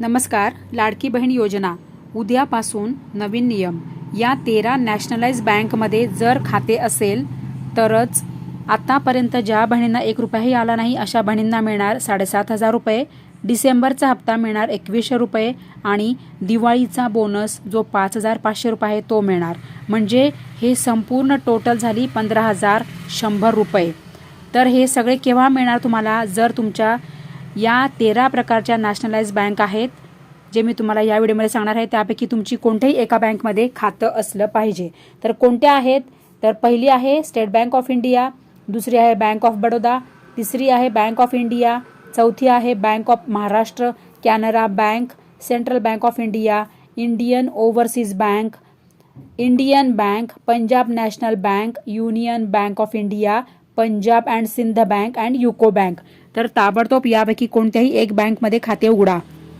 नमस्कार लाडकी बहीण योजना. उद्यापासून नवीन नियम. या तेरा नॅशनलाइज बँकमध्ये जर खाते असेल तरच आतापर्यंत ज्या बहिणींना एक रुपयाही आला नाही अशा बहिणींना मिळणार साडेसात हजार रुपये. डिसेंबरचा हप्ता मिळणार एकवीसशे रुपये आणि दिवाळीचा बोनस जो पाच हजार पाचशे रुपये आहे तो मिळणार. म्हणजे हे संपूर्ण टोटल झाली पंधरा हजार शंभर रुपये. तर हे सगळे केव्हा मिळणार तुम्हाला? जर तुमच्या या तेरा प्रकारच्या नॅशनलाइज बँक आहेत जे मी तुम्हाला या व्हिडिओमध्ये सांगणार आहे. त्यापैकी तुमची कोणत्याही एका बँकमध्ये खातं असलं पाहिजे. तर कोणत्या आहेत? तर पहिली आहे स्टेट बँक ऑफ इंडिया दुसरी आहे बँक ऑफ बडोदा तिसरी आहे बँक ऑफ इंडिया चौथी आहे bank of Maharashtra Canara bank central bank of India Indian overseas bank Indian bank Punjab national bank union bank of India Punjab and Sindh bank and UCO bank तर ताबडतोब यापैकी कोणत्याही एक बँकमध्ये खाते उघडा.